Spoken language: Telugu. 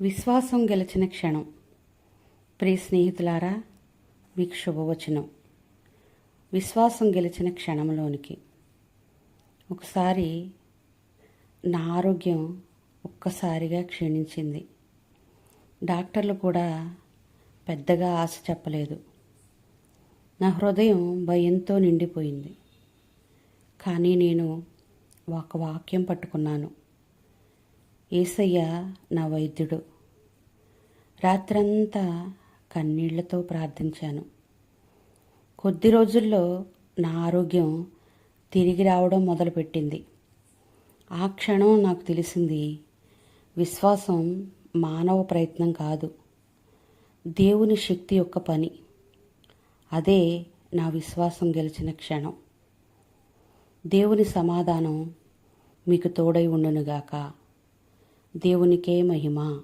విశ్వాసం గెలిచిన క్షణం. ప్రియ స్నేహితులారా మీకు శుభవచనం. విశ్వాసం గెలిచిన క్షణంలోనికి. ఒకసారి నా ఆరోగ్యం ఒక్కసారిగా క్షీణించింది. డాక్టర్లు కూడా పెద్దగా ఆశ చెప్పలేదు. నా హృదయం భయంతో నిండిపోయింది. కానీ నేను ఒక వాక్యం పట్టుకున్నాను. ఏసయ్య నా వైద్యుడు. రాత్రంతా కన్నీళ్ళతో ప్రార్థించాను. కొద్ది రోజుల్లో నా ఆరోగ్యం తిరిగి రావడం మొదలుపెట్టింది. ఆ క్షణం నాకు తెలిసింది విశ్వాసం మానవ ప్రయత్నం కాదు. దేవుని శక్తి యొక్క పని. అదే నా విశ్వాసం గెలిచిన క్షణం. దేవుని సమాధానం మీకు తోడై ఉండునుగాక. దేవునికే మహిమ.